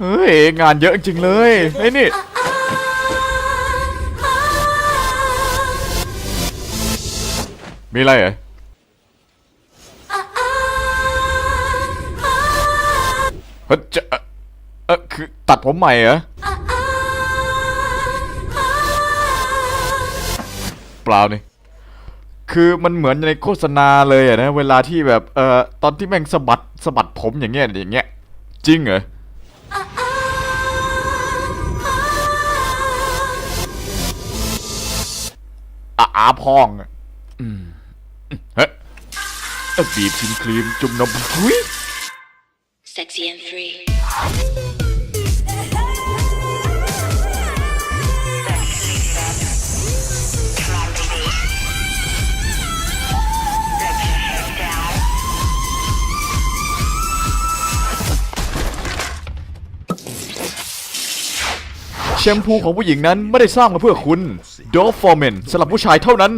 เฮ้ยงานเยอะจริงเลยไอ้นี่มีอะไรเหรอเฮ้ยจะเออเออคือตัดผมใหม่เหรอเปล่านี่คือมันเหมือนในโฆษณาเลยอะนะ เวลาที่แบบเอ่อตอนที่แม่งสะบัดสะบัดผมอย่างเงี้ยอย่างเงี้ยจริงเหรอ อาอาพองอะอืมเฮ้ยเอ้ยบีบชิมครีมจุ่มนมหุย Sexy and free. แชมพูของผู้หญิงนั้นไม่ได้สร้างมาเพื่อคุณ d o f o r m e n สำหรับผู้ชายเท่านั้น